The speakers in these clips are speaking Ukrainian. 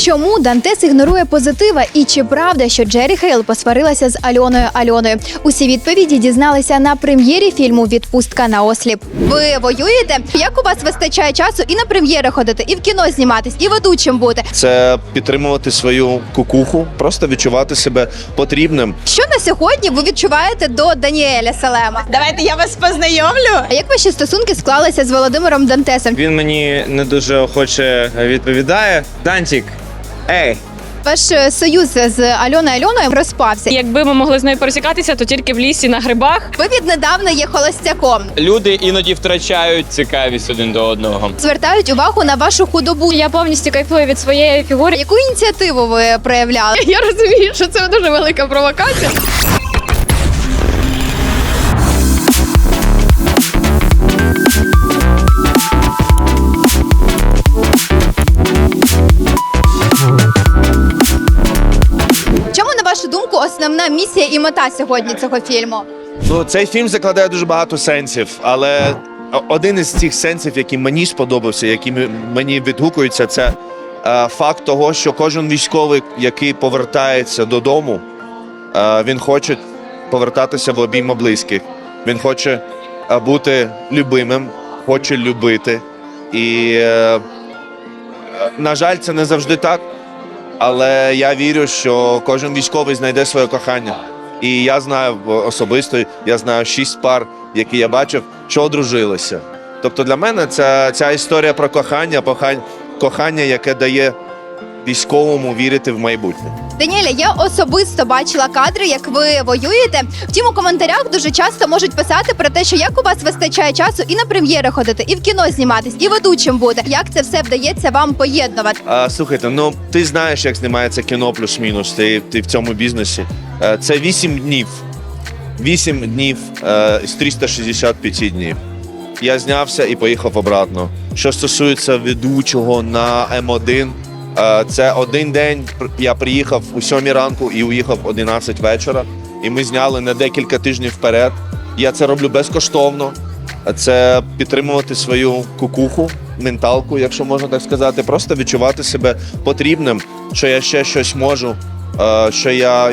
Чому Дантес ігнорує позитива? І чи правда, що Джері Хейл посварилася з Альоною Альоною? Усі відповіді дізналися на прем'єрі фільму Відпустка на осліп. Ви воюєте? Як у вас вистачає часу і на прем'єри ходити, і в кіно зніматись, і ведучим бути? Це підтримувати свою кукуху, просто відчувати себе потрібним. Що на сьогодні ви відчуваєте до Даніеля Салема? Давайте я вас познайомлю. А як ваші стосунки склалися з Володимиром Дантесом? Він мені не дуже охоче відповідає. Дантік, ей, Ваш е, союз з Альоною Альоною розпався. Якби ми могли з нею пересікатися, то тільки в лісі на грибах. Ви віднедавна є холостяком. Люди іноді втрачають цікавість один до одного. Звертають увагу на вашу худобу. Я повністю кайфую від своєї фігури. Яку ініціативу ви проявляли? Я розумію, що це дуже велика провокація. Основна місія і мета сьогодні цього фільму? Ну, цей фільм закладає дуже багато сенсів, але один із цих сенсів, який мені сподобався, які мені відгукуються, це е, факт того, що кожен військовий, який повертається додому, е, він хоче повертатися в обійми близьких. Він хоче е, бути любимим, хоче любити. І, е, на жаль, це не завжди так. Але я вірю, що кожен військовий знайде своє кохання. І я знаю особисто, я знаю шість пар, які я бачив, що одружилися. Тобто для мене ця, ця історія про кохання, кохання, яке дає військовому вірити в майбутнє. Даніеля, я особисто бачила кадри, як ви воюєте. Втім, у коментарях дуже часто можуть писати про те, що як у вас вистачає часу і на прем'єри ходити, і в кіно зніматись, і ведучим бути. Як це все вдається вам поєднувати? А, слухайте, ну ти знаєш, як знімається кіно плюс-мінус. Ти, ти в цьому бізнесі. Е, Це 8 днів. 8 днів е, з 365 днів. Я знявся і поїхав обратно. Що стосується ведучого на М1, е, це один день. Я приїхав у 7 ранку і уїхав 11 вечора. І ми зняли на декілька тижнів вперед. Я це роблю безкоштовно. Це підтримувати свою кукуху, менталку, якщо можна так сказати, просто відчувати себе потрібним, що я ще щось можу, е, що я,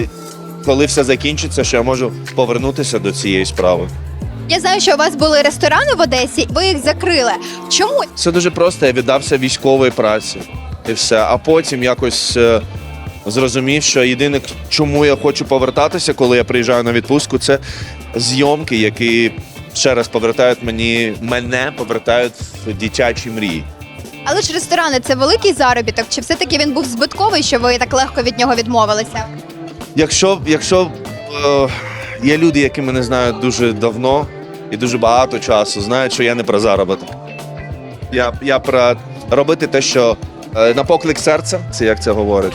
коли все закінчиться, що я можу повернутися до цієї справи. Я знаю, що у вас були ресторани в Одесі, ви їх закрили. Чому? Все дуже просто. Я віддався військовій праці і все. А потім якось е, зрозумів, що єдине, чому я хочу повертатися, коли я приїжджаю на відпустку, це зйомки, які ще раз повертають мені, мене повертають в дитячі мрії. Але ж ресторани це великий заробіток. Чи все-таки він був збитковий, що ви так легко від нього відмовилися? Якщо, якщо е, є люди, які мене знають дуже давно і дуже багато часу, знають, що я не про заробіток. Я, я про робити те, що на поклик серця, це як це говорить.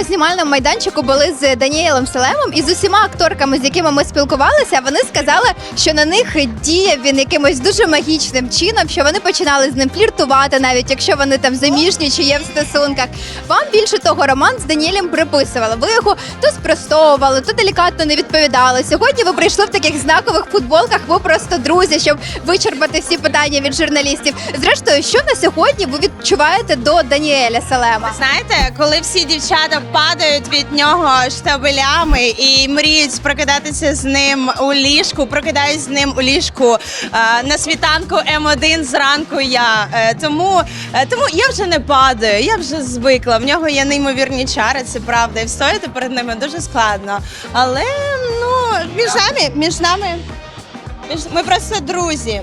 Одному знімальному майданчику були з Даніелем Селемом і з усіма акторками, з якими ми спілкувалися. Вони сказали, що на них діє він якимось дуже магічним чином, що вони починали з ним фліртувати, навіть якщо вони там заміжні чи є в стосунках. Вам більше того, роман з Даніелем приписували. Ви його то спростовували, то делікатно не відповідали. Сьогодні ви прийшли в таких знакових футболках. Ви просто друзі, щоб вичерпати всі питання від журналістів. Зрештою, що на сьогодні ви відчуваєте до Даніеля Селема? Знаєте, коли всі дівчата падають від нього штабелями і мріють прокидатися з ним у ліжку, прокидаюсь з ним у ліжку е, на світанку М1 зранку. Я Е, тому, е, тому я вже не падаю, я вже звикла. В нього є неймовірні чари, це правда. І встояти перед ними дуже складно. Але ну між нами, між нами, між ми просто друзі.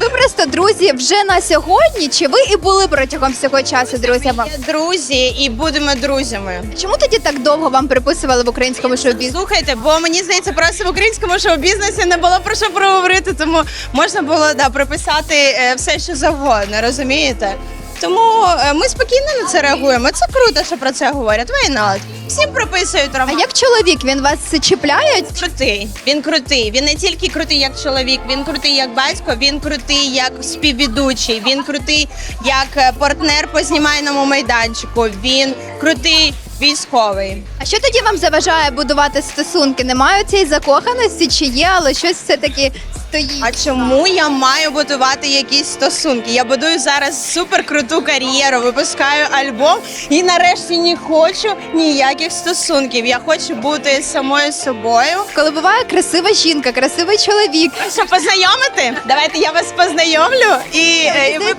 Ви просто друзі вже на сьогодні, чи ви і були протягом всього часу друзями? Ми є друзі і будемо друзями. Чому тоді так довго вам приписували в українському шоу-бізі? Слухайте, бо мені здається, просто в українському шоу-бізнесі не було про що проговорити, тому можна було да, приписати е, все, що завгодно, розумієте? Тому е, ми спокійно на це реагуємо. Це круто, що про це говорять. Not? Всім прописують А роман. як чоловік він вас чіпляє? крутий? Він крутий. Він не тільки крутий як чоловік, він крутий як батько, він крутий як співведучий, він крутий як е, партнер по знімальному майданчику. Він крутий військовий. А що тоді вам заважає будувати стосунки? Немає цієї закоханості, чи є, але щось все таки стоїть? А чому я маю будувати якісь стосунки? Я будую зараз суперкруту кар'єру, випускаю альбом і нарешті не хочу ніяких стосунків. Я хочу бути самою собою. Коли буває красива жінка, красивий чоловік. Що познайомити? Давайте я вас познайомлю і, е, і ви.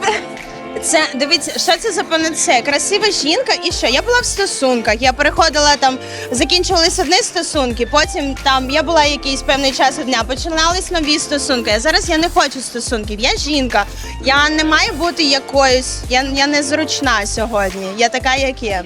Це дивіться, що це за панацея? Красива жінка, і що? Я була в стосунках. Я переходила там, закінчувались одні стосунки. Потім там я була якийсь певний час дня, починались нові стосунки. А зараз я не хочу стосунків. Я жінка. Я не маю бути якоюсь. Я, я не зручна сьогодні. Я така, як є.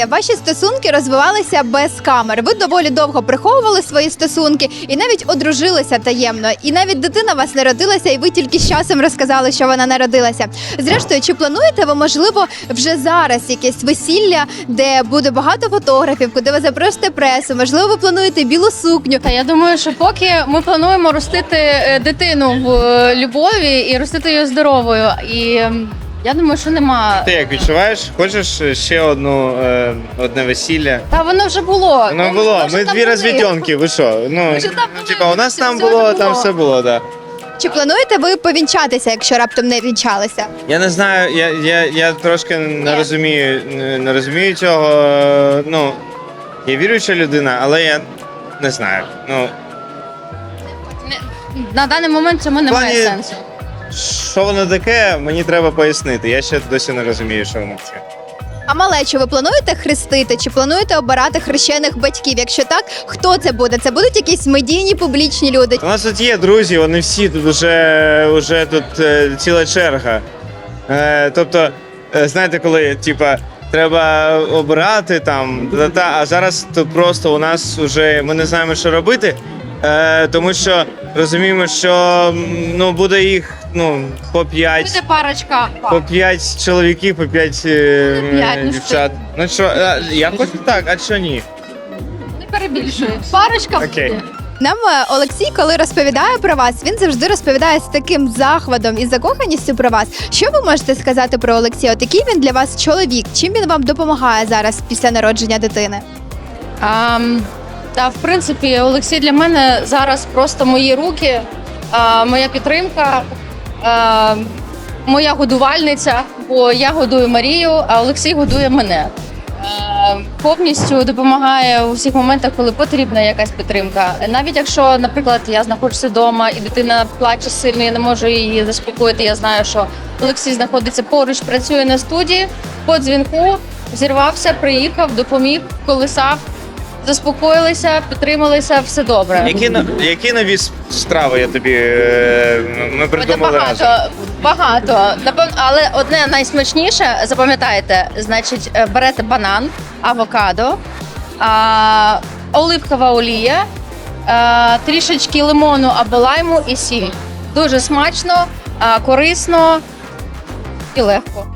Олексію, ваші стосунки розвивалися без камер. Ви доволі довго приховували свої стосунки і навіть одружилися таємно. І навіть дитина вас народилася, і ви тільки з часом розказали, що вона народилася. Зрештою, чи плануєте ви, можливо, вже зараз якесь весілля, де буде багато фотографів, куди ви запросите пресу? Можливо, ви плануєте білу сукню? Та я думаю, що поки ми плануємо ростити е, дитину в е, любові і ростити її здоровою. І я думаю, що нема. Ти як відчуваєш? Хочеш ще одну е, одне весілля? Та воно вже було. Воно Ми було. Ми дві розвідьонки, ви що? Ну, там були, типа, у нас там все було, вже там було. все було, так. Чи плануєте ви повінчатися, якщо раптом не вінчалися? Я не знаю, я, я, я трошки не розумію, не, не розумію цього. е, Ну, я віруюча людина, але я не знаю. Ну, На даний момент цьому немає плані- сенсу. Що воно таке, мені треба пояснити. Я ще досі не розумію, що воно таке. А малечу ви плануєте хрестити? Чи плануєте обирати хрещених батьків? Якщо так, хто це буде? Це будуть якісь медійні публічні люди? У нас тут є друзі, вони всі тут уже, уже тут е, ціла черга. Е, тобто, е, знаєте, коли типа. Треба обирати там, та, та, а зараз то просто у нас вже ми не знаємо, що робити, е, тому що розуміємо, що м, ну буде їх ну по п'ять, Буде парочка. по п'ять чоловіків, по п'ять, е, Буде п'ять, ну дівчат. Ну що, е, я хочу так, а що ні? Не перебільшую. Парочка Окей. буде. Нам е, Олексій, коли розповідає про вас, він завжди розповідає з таким захватом і закоханістю про вас. Що ви можете сказати про Олексія? От який він для вас чоловік? Чим він вам допомагає зараз після народження дитини? А, та в принципі, Олексій для мене зараз просто мої руки, а, моя підтримка, а, моя годувальниця, бо я годую Марію, а Олексій годує мене. А, повністю допомагає у всіх моментах, коли потрібна якась підтримка. Навіть якщо, наприклад, я знаходжуся вдома і дитина плаче сильно, я не можу її заспокоїти. Я знаю, що Олексій знаходиться поруч, працює на студії по дзвінку, зірвався, приїхав, допоміг, колисав. Заспокоїлися, підтрималися, все добре. Які, но- які нові с- страви я тобі е, ми Буде придумали разом? багато, багато. Напевно, але одне найсмачніше, запам'ятайте, значить, е, берете банан, авокадо, а, оливкова олія, а, трішечки лимону або лайму і сіль. Дуже смачно, а, корисно і легко.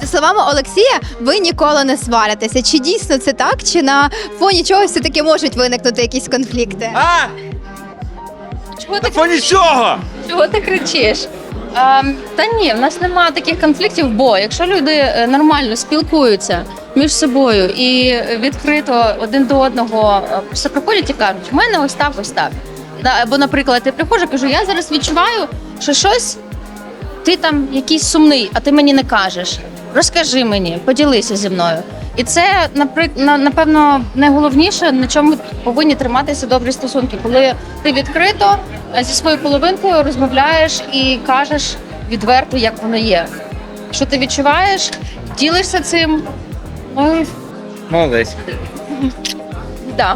За словами Олексія, ви ніколи не сваритеся. Чи дійсно це так? Чи на фоні чогось все таки можуть виникнути якісь конфлікти? А! Чого ти По нічого! Чого ти кричиш? Ем, та ні, в нас немає таких конфліктів, бо якщо люди е, нормально спілкуються між собою і відкрито один до одного е, просто приходять і кажуть, у мене ось так, ось так. Да, або, наприклад, я приходжу, кажу, я зараз відчуваю, що щось ти там якийсь сумний, а ти мені не кажеш. Розкажи мені, поділися зі мною. І це напевно найголовніше, на чому повинні триматися добрі стосунки, коли ти відкрито е, зі своєю половинкою розмовляєш і кажеш відверто, як воно є. Що ти відчуваєш, ділишся цим. Молодець. да.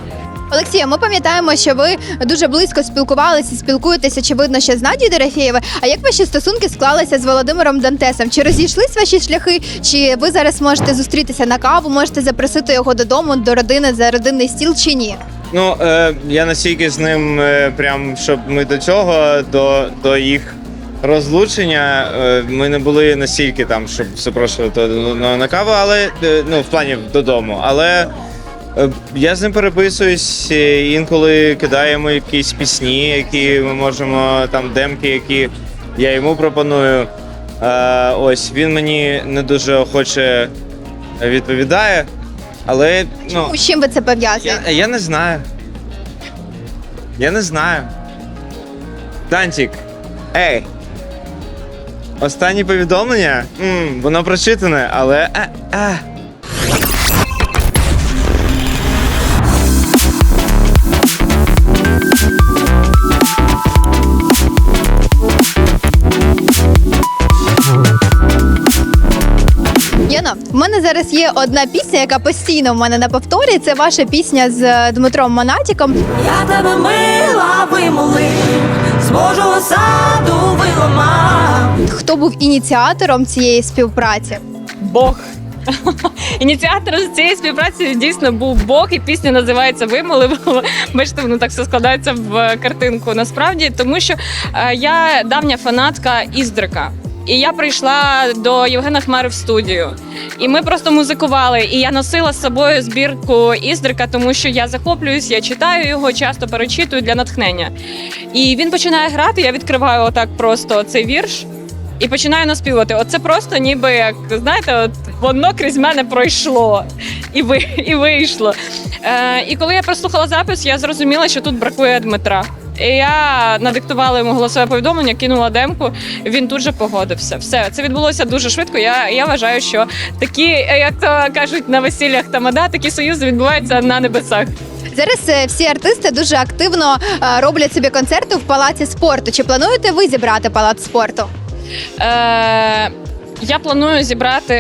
Олексія, ми пам'ятаємо, що ви дуже близько спілкувалися, спілкуєтеся, очевидно, ще з Надією Дорофєєвою. А як ваші стосунки склалися з Володимиром Дантесом? Чи розійшлись ваші шляхи? Чи ви зараз можете зустрітися на каву, можете запросити його додому до родини за родинний стіл чи ні? Ну, е, я настільки з ним, е, прям щоб ми до цього, до, до їх розлучення, е, ми не були настільки там, щоб запрошувати на, на каву, але е, ну, в плані додому. Але я з ним переписуюсь, е, інколи кидаємо якісь пісні, які ми можемо, там демки, які я йому пропоную. Е, ось він мені не дуже охоче відповідає. Але ну, З чим ви це пов'язуєте? я, я не знаю. Я не знаю. Дантік. Ей. Останнє повідомлення. м воно прочитане, але. А, а. Яно, в мене зараз є одна пісня, яка постійно в мене на повторі. Це ваша пісня з е, Дмитром Монатіком. Я тебе мила вимолив, з Божого саду виломав. Хто був ініціатором цієї співпраці? Бог. Ініціатором цієї співпраці дійсно був Бог, і пісня називається Вимолив. Бачите, воно так все складається в картинку. Насправді, тому що е, я давня фанатка Іздрика. І я прийшла до Євгена Хмари в студію, і ми просто музикували. І я носила з собою збірку Іздрика, тому що я захоплююсь, я читаю його, часто перечитую для натхнення. І він починає грати. Я відкриваю отак просто цей вірш і починаю наспівати. Оце просто ніби як знаєте, от воно крізь мене пройшло і ви, і вийшло. Е, і коли я прослухала запис, я зрозуміла, що тут бракує Дмитра. І я надиктувала йому голосове повідомлення, кинула демку. Він тут же погодився. Все це відбулося дуже швидко. Я, я вважаю, що такі, е, як то кажуть на весіллях тамада, такі союзи відбуваються на небесах. Зараз е, всі артисти дуже активно е, роблять собі концерти в палаці спорту. Чи плануєте ви зібрати палац спорту? Е, я планую зібрати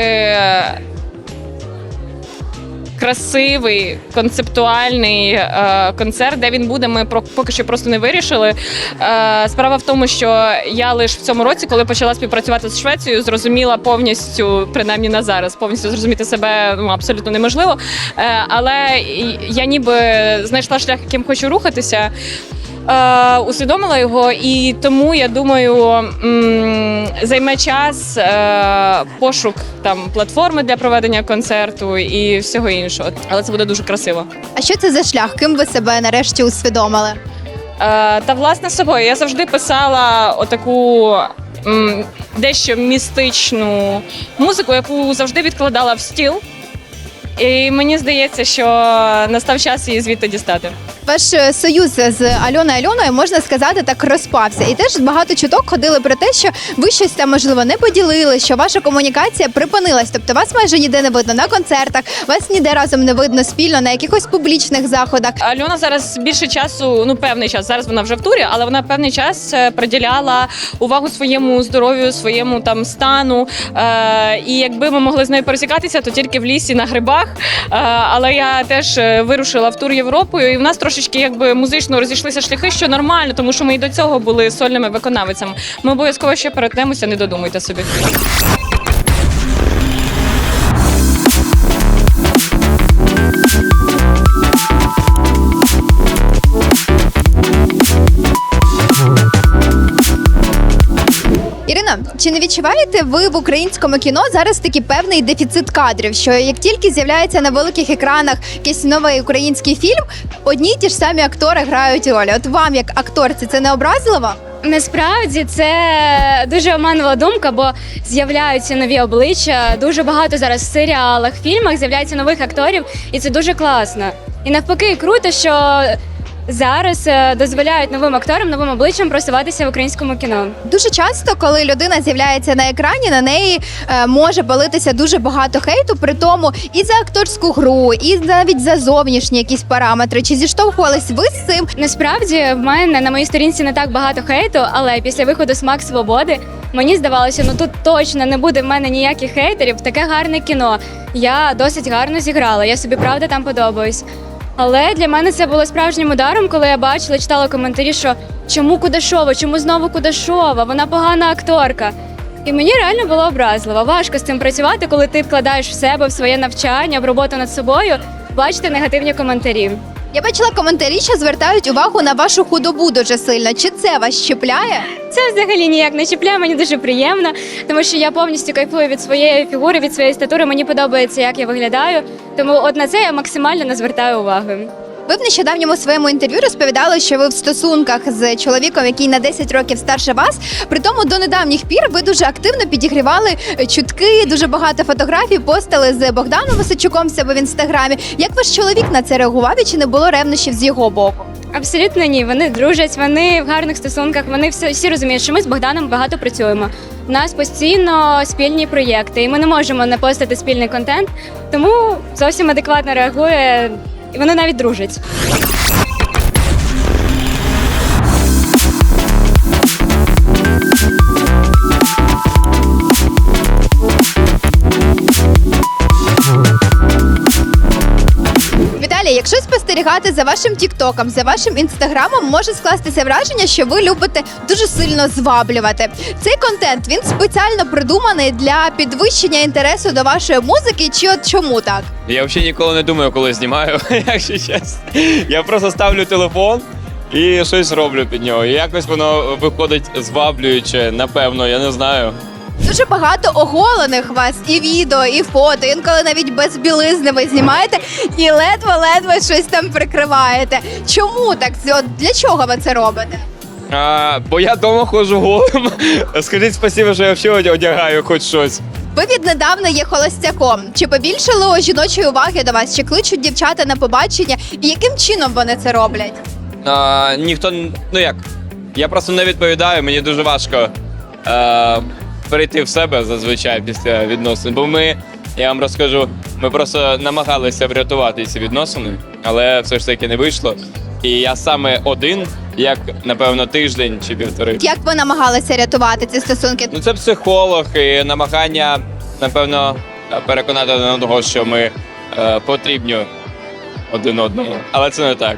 красивий концептуальний е, концерт, де він буде. Ми поки що просто не вирішили. Е, справа в тому, що я лише в цьому році, коли почала співпрацювати з Швецією, зрозуміла повністю, принаймні на зараз, повністю зрозуміти себе ну абсолютно неможливо. Е, але я ніби знайшла шлях, яким хочу рухатися. Е, усвідомила його, і тому я думаю, м, займе час е, пошук там платформи для проведення концерту і всього іншого. Але це буде дуже красиво. А що це за шлях? Ким ви себе нарешті усвідомили? Е, та власне собою я завжди писала отаку. м, Дещо містичну музику, яку завжди відкладала в стіл. І мені здається, що настав час її звідти дістати. Ваш е, союз з Альоною Альоною можна сказати так розпався. І теж багато чуток ходили про те, що ви щось там можливо не поділили, що ваша комунікація припинилась. Тобто вас майже ніде не видно на концертах, вас ніде разом не видно спільно на якихось публічних заходах. Альона зараз більше часу, ну певний час. Зараз вона вже в турі, але вона певний час е, приділяла увагу своєму здоров'ю, своєму там стану. Е, і якби ми могли з нею пересікатися, то тільки в лісі на грибах. Е, але я теж е, вирушила в тур Європою, і в нас трошечки якби музично розійшлися шляхи, що нормально, тому що ми і до цього були сольними виконавицями. Ми обов'язково ще перетнемося, не додумуйте собі. Чи не відчуваєте ви в українському кіно зараз такий певний дефіцит кадрів? Що як тільки з'являється на великих екранах якийсь новий український фільм, одні й ті ж самі актори грають ролі. От вам, як акторці, це не образливо? Насправді це дуже оманлива думка, бо з'являються нові обличчя. Дуже багато зараз в серіалах, фільмах з'являється нових акторів, і це дуже класно. І навпаки, круто, що зараз е, дозволяють новим акторам, новим обличчям просуватися в українському кіно. Дуже часто, коли людина з'являється на екрані, на неї е, може палитися дуже багато хейту, при тому і за акторську гру, і навіть за зовнішні якісь параметри. Чи зіштовхувались ви з цим? Насправді в мене на моїй сторінці не так багато хейту, але після виходу Смак Свободи мені здавалося, ну тут точно не буде в мене ніяких хейтерів. Таке гарне кіно. Я досить гарно зіграла. Я собі правда там подобаюсь. Але для мене це було справжнім ударом, коли я бачила, читала коментарі, що чому Кудашова, чому знову Кудашова, вона погана акторка. І мені реально було образливо. Важко з цим працювати, коли ти вкладаєш в себе, в своє навчання, в роботу над собою, бачити негативні коментарі. Я бачила коментарі, що звертають увагу на вашу худобу дуже сильно. Чи це вас чіпляє? Це взагалі ніяк не чіпляє, мені дуже приємно, тому що я повністю кайфую від своєї фігури, від своєї статури. Мені подобається, як я виглядаю. Тому от на це я максимально не звертаю уваги. Ви в нещодавньому своєму інтерв'ю розповідали, що ви в стосунках з чоловіком, який на 10 років старше вас. При тому до недавніх пір ви дуже активно підігрівали чутки, дуже багато фотографій постали з Богданом Височуком в себе в інстаграмі. Як ваш чоловік на це реагував і чи не було ревнощів з його боку? Абсолютно ні. Вони дружать, вони в гарних стосунках. Вони всі, всі розуміють, що ми з Богданом багато працюємо. У нас постійно спільні проєкти, і ми не можемо не постити спільний контент, тому зовсім адекватно реагує, і вони навіть дружать. Якщо спостерігати за вашим тіктоком, за вашим інстаграмом, може скластися враження, що ви любите дуже сильно зваблювати. Цей контент він спеціально придуманий для підвищення інтересу до вашої музики. Чи от чому так? Я взагалі ніколи не думаю, коли знімаю, якщо чесно. Я просто ставлю телефон і щось роблю під нього. І якось воно виходить зваблююче, напевно, я не знаю. Дуже багато оголених вас і відео, і фото. Інколи навіть без білизни ви знімаєте і ледве-ледве щось там прикриваєте. Чому так? От Для чого ви це робите? А, бо я вдома ходжу голим. Скажіть спасибо, що я взагалі одягаю хоч щось. Ви віднедавна є холостяком. Чи побільшало жіночої уваги до вас? Чи кличуть дівчата на побачення? І яким чином вони це роблять? А, ніхто, ну як, я просто не відповідаю, мені дуже важко е, перейти в себе зазвичай після відносин. Бо ми, я вам розкажу, ми просто намагалися врятувати ці відносини, але все ж таки не вийшло. І я саме один, як напевно тиждень чи півтори. Як ви намагалися рятувати ці стосунки? Ну це психолог і намагання, напевно, переконати один одного, що ми е, потрібні один одному. Але це не так.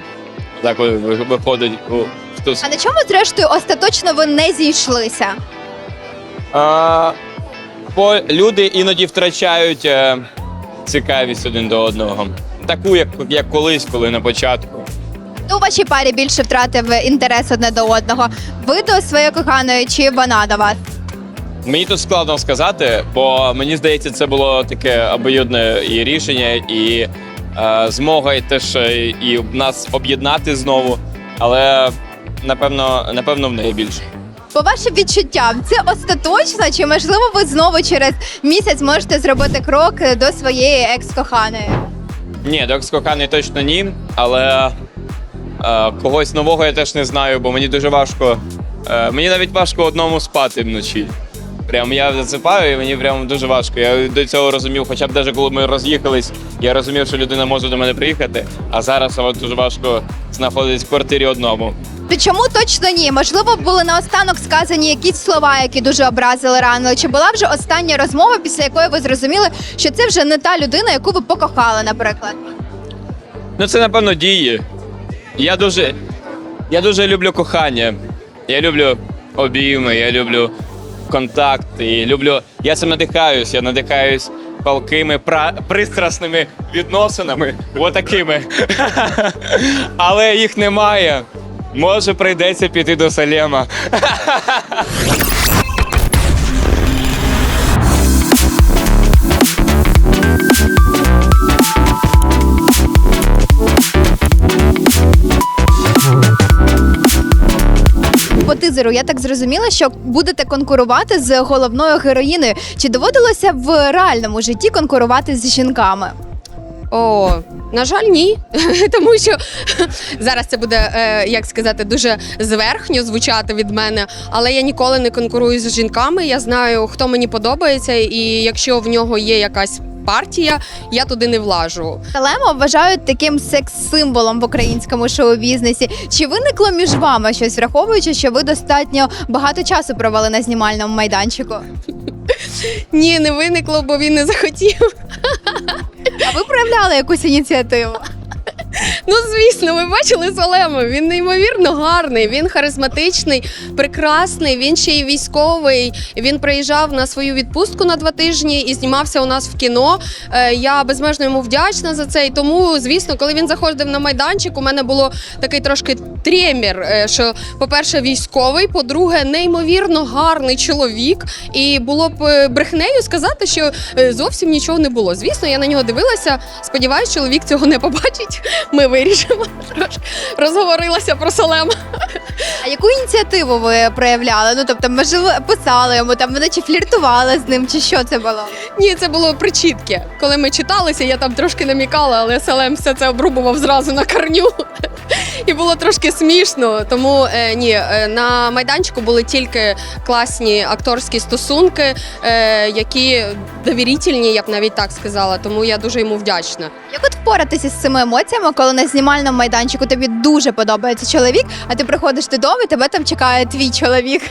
Так ви- ви- виходить у А на чому, зрештою, остаточно ви не зійшлися? Бо люди іноді втрачають е, цікавість один до одного. Таку, як, як колись, коли на початку. У вашій парі більше втратив інтерес одне до одного? Ви до своєї коханої чи вона до вас? Мені тут складно сказати, бо мені здається, це було таке обоюдне і рішення, і е, змога і теж і нас об'єднати знову. Але напевно, напевно, в неї більше. По вашим відчуттям, це остаточно, чи можливо ви знову через місяць можете зробити крок до своєї екс-коханої? Ні, до коханий точно ні, але е, когось нового я теж не знаю, бо мені дуже важко. Е, мені навіть важко одному спати вночі. Прям я засипаю, і мені прям дуже важко. Я до цього розумів, хоча б навіть коли ми роз'їхались, я розумів, що людина може до мене приїхати, а зараз от дуже важко знаходитись в квартирі одному. То чому точно ні? Можливо, були наостанок сказані якісь слова, які дуже образили ранили. Чи була вже остання розмова, після якої ви зрозуміли, що це вже не та людина, яку ви покохали, наприклад? Ну, це напевно дії. Я дуже, я дуже люблю кохання. Я люблю обійми, я люблю контакт, і люблю. Я цим надихаюсь. Я надихаюсь палкими, пра... пристрасними відносинами. Отакими. Але їх немає. Може, прийдеться піти до Салема. По тизеру я так зрозуміла, що будете конкурувати з головною героїною. Чи доводилося в реальному житті конкурувати з жінками? О, на жаль, ні. Тому що зараз це буде, е, як сказати, дуже зверхньо звучати від мене. Але я ніколи не конкурую з жінками. Я знаю, хто мені подобається, і якщо в нього є якась партія, я туди не влажу. Лемо вважають таким секс-символом в українському шоу-бізнесі. Чи виникло між вами щось, враховуючи, що ви достатньо багато часу провели на знімальному майданчику? Ні, не виникло, бо він не захотів. А ви проявляли якусь ініціативу? Ну, звісно, ви бачили Салема. Він неймовірно гарний, він харизматичний, прекрасний. Він ще й військовий. Він приїжджав на свою відпустку на два тижні і знімався у нас в кіно. Е, Я безмежно йому вдячна за це. І тому, звісно, коли він заходив на майданчик, у мене було такий трошки тремір. е, Що, по-перше, військовий, по-друге, неймовірно гарний чоловік. І було б е, брехнею сказати, що зовсім нічого не було. Звісно, я на нього дивилася. Сподіваюсь, чоловік цього не побачить. Ми вирішимо. Трошки розговорилася про Салема. А яку ініціативу ви проявляли? Ну тобто, можливо, писали йому там, вони чи фліртували з ним, чи що це було? Ні, це було причітки. Коли ми читалися, я там трошки намікала, але Салем все це обрубував зразу на корню. І було трошки смішно. Тому е, ні, е, на майданчику були тільки класні акторські стосунки, е, які довірительні, я б навіть так сказала. Тому я дуже йому вдячна. Як от впоратися з цими емоціями, коли на знімальному майданчику тобі дуже подобається чоловік, а ти приходиш додому і тебе там чекає твій чоловік?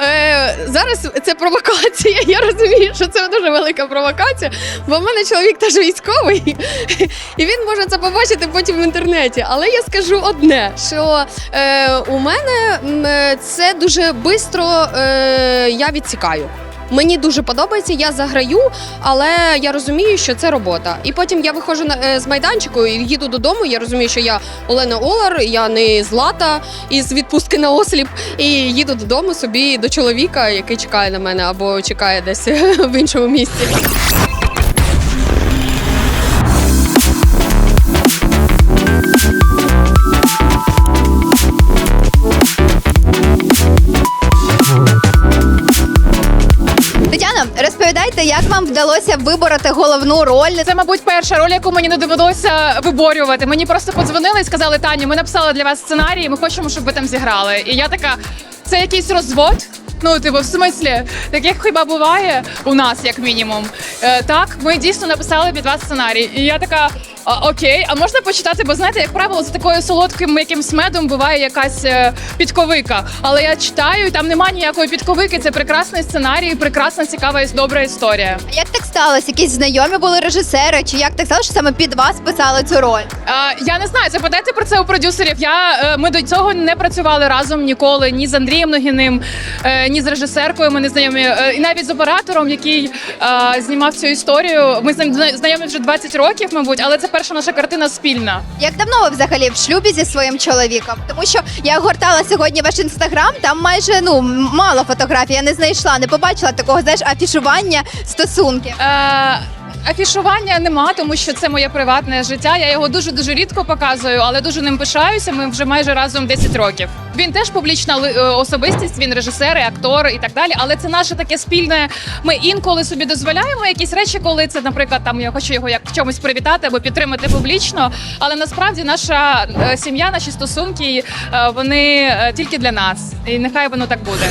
Е, зараз це провокація. Я розумію, що це дуже велика провокація, бо в мене чоловік теж військовий, і він може це побачити потім в інтернеті. Але я скажу одне: що е, у мене це дуже швидко е, я відсікаю. Мені дуже подобається, я заграю, але я розумію, що це робота. І потім я виходжу на е, з майданчику і їду додому. Я розумію, що я Олена Олар, я не злата із відпустки на осліп, і їду додому собі до чоловіка, який чекає на мене або чекає десь в іншому місці. Як вам вдалося вибороти головну роль? Це, мабуть, перша роль, яку мені не довелося виборювати. Мені просто подзвонили і сказали, Таню, ми написали для вас сценарій, ми хочемо, щоб ви там зіграли. І я така, це якийсь розвод. Ну, типу, в смислі, таких хіба буває у нас, як мінімум. Е, так, ми дійсно написали під вас сценарій. І я така. «А, Окей, а можна почитати, бо знаєте, як правило, за такою солодким якимсь медом буває якась е, підковика. Але я читаю, і там немає ніякої підковики. Це прекрасний сценарій, прекрасна, цікава і добра історія. А Як так сталося? Якісь знайомі були режисери? Чи як так сталося, що саме під вас писали цю роль? А, я не знаю, запитайте про це у продюсерів. Я е, ми до цього не працювали разом ніколи ні з Андрієм Ногіним, е, ні з режисеркою. Ми не знайомі, е, і навіть з оператором, який е, знімав цю історію. Ми з ним зна- знайомі вже 20 років, мабуть, але це перша наша картина спільна. Як давно ви взагалі в шлюбі зі своїм чоловіком? Тому що я гортала сьогодні ваш інстаграм, там майже ну мало фотографій. Я не знайшла, не побачила такого знаєш афішування стосунків. Е, Афішування нема, тому що це моє приватне життя. Я його дуже дуже рідко показую, але дуже ним пишаюся. Ми вже майже разом 10 років. Він теж публічна е, особистість, він режисер, і актор і так далі. Але це наше таке спільне. Ми інколи собі дозволяємо якісь речі, коли це, наприклад, там я хочу його як в чомусь привітати або підтримати публічно. Але насправді наша е, сім'я, наші стосунки, е, вони тільки для нас, і нехай воно так буде.